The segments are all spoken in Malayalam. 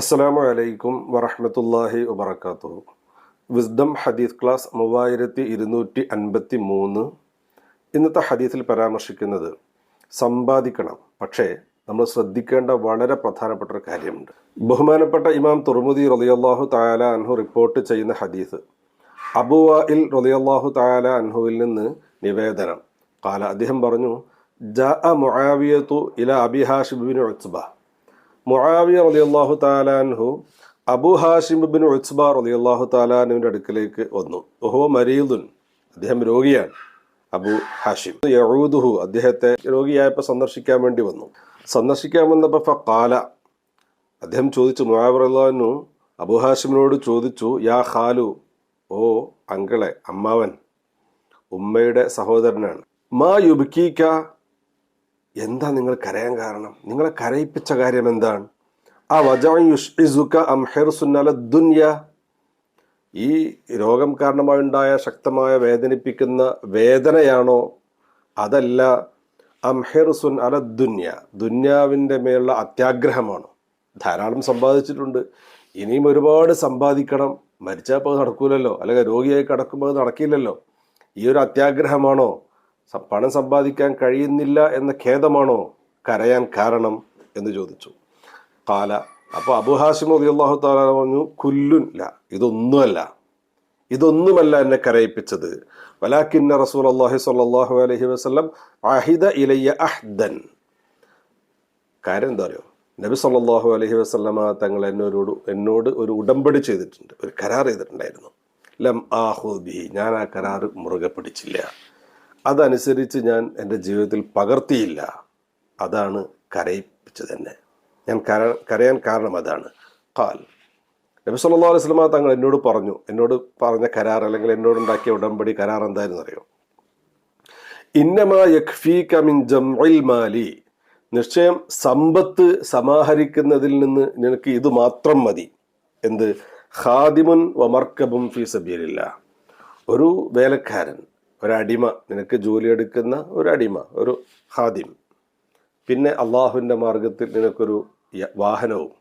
അസ്സലാമു അലൈക്കും വറഹമത്തല്ലാഹി വബറകാതുഹു വിസ്ഡം ഹദീസ് ക്ലാസ് മൂവായിരത്തി ഇരുന്നൂറ്റി അൻപത്തി മൂന്ന് ഇന്നത്തെ ഹദീസിൽ പരാമർശിക്കുന്നത് സമ്പാദിക്കണം. പക്ഷേ നമ്മൾ ശ്രദ്ധിക്കേണ്ട വളരെ പ്രധാനപ്പെട്ട ഒരു കാര്യമുണ്ട്. ബഹുമാനപ്പെട്ട ഇമാം തുർമുദി റളിയല്ലാഹു തആല അൻഹു റിപ്പോർട്ട് ചെയ്യുന്ന ഹദീസ് അബുവായിൽ റളിയല്ലാഹു തആല അൻഹുവിൽ നിന്ന് നിവേദനം. കാല അദ്ദേഹം പറഞ്ഞു ജാഅ മുആവിയത്തു ഇല അബി ഹാഷിബ് ബിൻ ഉത്ബ. മുആവിയ റളിയല്ലാഹു താലാൻഹു അബു ഹാഷിം ബിൻ ഉത്ബ റളിയല്ലാഹു താലാനുവിന്റെ അടുക്കലേക്ക് വന്നു. ഓഹോ മരീദുൻ അദ്ദേഹം രോഗിയാണ്. അബു ഹാഷിം യഹൂദുഹു അദ്ദേഹത്തെ രോഗിയായപ്പോൾ സന്ദർശിക്കാൻ വേണ്ടി വന്നു. സന്ദർശിക്കാൻ വന്നപ്പോൾ ഫാല അദ്ദേഹം ചോദിച്ചു മുആവിറു അബു ഹാഷിമിനോട് ചോദിച്ചു യാ ഖാലു ഓ അങ്കളെ അമ്മാവൻ ഉമ്മയുടെ സഹോദരനാണ്. മാ യുബിക്കീക്ക എന്താ നിങ്ങൾ കരയാൻ കാരണം? നിങ്ങളെ കരയിപ്പിച്ച കാര്യം എന്താണ്? ആ വജുക അംഹെർസുന്നല ദുന്യ. ഈ രോഗം കാരണമായുണ്ടായ ശക്തമായ വേദനിപ്പിക്കുന്ന വേദനയാണോ? അതല്ല അംഹെർസുൻ അല ദുന്യ. ദുന്യാവിന്റെ മേലുള്ള അത്യാഗ്രഹമാണോ? ധാരാളം സമ്പാദിച്ചിട്ടുണ്ട്. ഇനിയും ഒരുപാട് സമ്പാദിക്കണം. മരിച്ചപ്പോൾ നടക്കൂലല്ലോ. അല്ലെങ്കിൽ രോഗിയായി കിടക്കുമ്പോൾ നടക്കില്ലല്ലോ. ഈ ഒരു അത്യാഗ്രഹമാണോ? പണം സമ്പാദിക്കാൻ കഴിയുന്നില്ല എന്ന ഖേദമാണോ കരയാൻ കാരണം എന്ന് ചോദിച്ചു. കാല അപ്പോൾ അലി അള്ളാഹു താല പറഞ്ഞു കുല്ലുൻ ഇല്ല ഇതൊന്നുമല്ല. ഇതൊന്നുമല്ല എന്നെ കരയിപ്പിച്ചത്. വലാക്കിന്ന റസൂൽ അള്ളാഹി സാഹു അലഹി വസ്ലം അഹിദ ഇലയ്യ അഹ്ദൻ. കാര്യം എന്താ പറയുക നബി സല്ലാഹു അലഹി വസല്ലമ തങ്ങൾ എന്നോട് എന്നോട് ഒരു ഉടമ്പടി ചെയ്തിട്ടുണ്ട്. ഒരു കരാർ ചെയ്തിട്ടുണ്ടായിരുന്നു. ലം ആഹുബി ഞാൻ ആ കരാർ മുറുകെ പിടിച്ചില്ല. അതനുസരിച്ച് ഞാൻ എന്റെ ജീവിതത്തിൽ പകർത്തിയില്ല. അതാണ് കരയിപ്പിച്ചത് തന്നെ ഞാൻ കര കരയാൻ കാരണം അതാണ്. കാൽ നബി സല്ലാ അലൈഹി സ്വലമ തങ്ങൾ എന്നോട് പറഞ്ഞു എന്നോട് പറഞ്ഞ കരാർ അല്ലെങ്കിൽ എന്നോടുണ്ടാക്കിയ ഉടമ്പടി കരാർ എന്തായിരുന്നു അറിയോ ഇന്നമാ ജംഇൽ മാലി. നിശ്ചയം സമ്പത്ത് സമാഹരിക്കുന്നതിൽ നിന്ന് നിനക്ക് ഇത് മാത്രം മതി. എന്ത്? ഖാദിമുൻ വമർക്കബും ഫീ സബീലില്ല. ഒരു വേലക്കാരൻ ഒരടിമ നിനക്ക് ജോലിയെടുക്കുന്ന ഒരടിമ ഒരു ഹാദിം പിന്നെ അള്ളാഹുവിന്റെ മാർഗത്തിൽ നിനക്കൊരു വാഹനവും.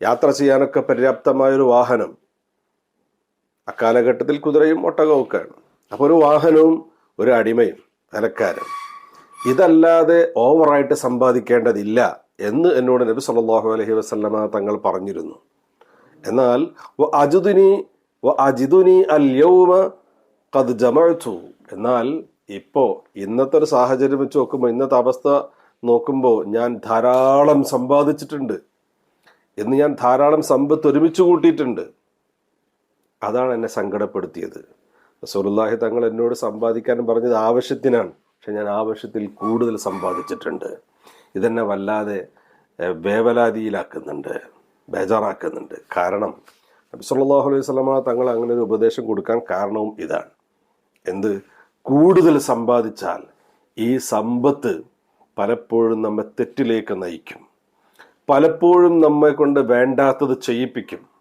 യാത്ര ചെയ്യാനൊക്കെ പര്യാപ്തമായൊരു വാഹനം. അക്കാലഘട്ടത്തിൽ കുതിരയും ഒട്ടകവും അപ്പോൾ ഒരു വാഹനവും ഒരു അടിമയും വിലക്കാരൻ ഇതല്ലാതെ ഓവറായിട്ട് സമ്പാദിക്കേണ്ടതില്ല എന്ന് എന്നോട് നബി സല്ലാഹു അലഹി വസ്ലമ തങ്ങൾ പറഞ്ഞിരുന്നു. എന്നാൽ അജുദിനി അജിദുനി അൽ യൗമ ഖദ് ജമഅതു എന്നാൽ ഇപ്പോൾ ഇന്നത്തെ ഒരു സാഹചര്യം വെച്ച് നോക്കുമ്പോൾ ഇന്നത്തെ അവസ്ഥ നോക്കുമ്പോൾ ഞാൻ ധാരാളം സമ്പാദിച്ചിട്ടുണ്ട്. എന്ന് ഞാൻ ധാരാളം സമ്പത്ത് ഒരുമിച്ച് കൂട്ടിയിട്ടുണ്ട്. അതാണ് എന്നെ സങ്കടപ്പെടുത്തിയത്. റസൂലുള്ളാഹി തങ്ങൾ എന്നോട് സമ്പാദിക്കാൻ പറഞ്ഞത് ആവശ്യത്തിനാണ്. പക്ഷെ ഞാൻ ആവശ്യത്തിൽ കൂടുതൽ സമ്പാദിച്ചിട്ടുണ്ട്. ഇതെന്നെ വല്ലാതെ വേവലാതിയിലാക്കുന്നുണ്ട് ബേജാറാക്കുന്നുണ്ട്. കാരണം നബി സല്ലല്ലാഹു അലൈഹി സ്വലമ തങ്ങൾ അങ്ങനെ ഒരു ഉപദേശം കൊടുക്കാൻ കാരണവും ഇതാണ്. എന്ത്? കൂടുതൽ സമ്പാദിച്ചാൽ ഈ സമ്പത്ത് പലപ്പോഴും നമ്മെ തെറ്റിലേക്ക് നയിക്കും. പലപ്പോഴും നമ്മെ കൊണ്ട് വേണ്ടാത്തത് ചെയ്യിപ്പിക്കും.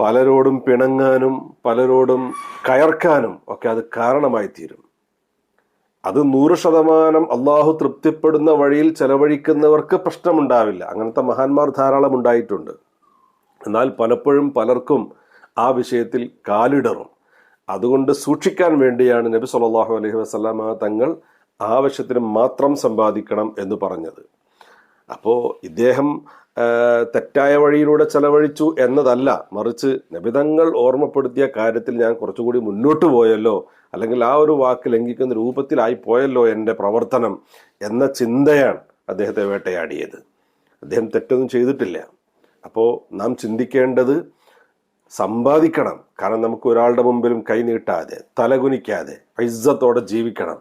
പലരോടും പിണങ്ങാനും പലരോടും കയർക്കാനും ഒക്കെ അത് കാരണമായി തീരും അത് നൂറ് ശതമാനം അള്ളാഹു തൃപ്തിപ്പെടുന്ന വഴിയിൽ ചെലവഴിക്കുന്നവർക്ക് പ്രശ്നമുണ്ടാവില്ല. അങ്ങനത്തെ മഹാന്മാർ ധാരാളം ഉണ്ടായിട്ടുണ്ട്. എന്നാൽ പലപ്പോഴും പലർക്കും ആ വിഷയത്തിൽ കാലിടറും. അതുകൊണ്ട് സൂക്ഷിക്കാൻ വേണ്ടിയാണ് നബി സല്ലല്ലാഹു അലൈഹി വസല്ലമ തങ്ങൾ ആവശ്യത്തിന് മാത്രം സമ്പാദിക്കണം എന്ന് പറഞ്ഞത്. അപ്പോൾ ഇദ്ദേഹം തെറ്റായ വഴിയിലൂടെ ചെലവഴിച്ചു എന്നതല്ല. മറിച്ച് നബിതങ്ങൾ ഓർമ്മപ്പെടുത്തിയ കാര്യത്തിൽ ഞാൻ കുറച്ചുകൂടി മുന്നോട്ട് പോയല്ലോ അല്ലെങ്കിൽ ആ ഒരു വാക്ക് ലംഘിക്കുന്ന രൂപത്തിലായി പോയല്ലോ എന്റെ പ്രവർത്തനം എന്ന ചിന്തയാണ് അദ്ദേഹത്തെ വേട്ടയാടിയത്. അദ്ദേഹം തെറ്റൊന്നും ചെയ്തിട്ടില്ല. അപ്പോൾ നാം ചിന്തിക്കേണ്ടത് സമ്പാദിക്കണം. കാരണം നമുക്ക് ഒരാളുടെ മുമ്പിലും കൈനീട്ടാതെ തലകുനിക്കാതെ ഇസ്സത്തോടെ ജീവിക്കണം.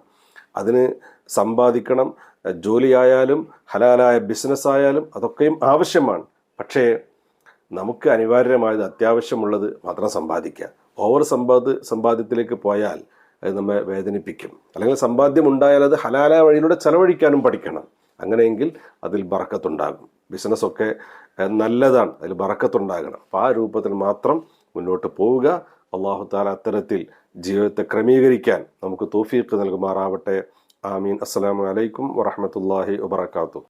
അതിന് സമ്പാദിക്കണം. ജോലിയായാലും ഹലാലായ ബിസിനസ് ആയാലും അതൊക്കെയും ആവശ്യമാണ്. പക്ഷേ നമുക്ക് അനിവാര്യമായത് അത്യാവശ്യമുള്ളത് മാത്രം സമ്പാദിക്കുക. ഓവർ സമ്പാദ സമ്പാദ്യത്തിലേക്ക് പോയാൽ അത് നമ്മെ വേദനിപ്പിക്കും. അല്ലെങ്കിൽ സമ്പാദ്യം ഉണ്ടായാൽ അത് ഹലാലായ വഴിയിലൂടെ ചെലവഴിക്കാനും പഠിക്കണം. അങ്ങനെയെങ്കിൽ അതിൽ ബറക്കത്തുണ്ടാകും ബിസിനസ്സൊക്കെ നല്ലതാണ്. അതിൽ ബറക്കത്തുണ്ടാകണം. അപ്പോൾ ആ രൂപത്തിൽ മാത്രം മുന്നോട്ട് പോവുക. അള്ളാഹു താല അത്തരത്തിൽ ജീവിതത്തെ ക്രമീകരിക്കാൻ നമുക്ക് തോഫീക്ക് നൽകുമാറാവട്ടെ. ആമീൻ. അസ്സലാമു അലൈക്കും വറഹമത്തല്ലാഹി വബർക്കാത്തു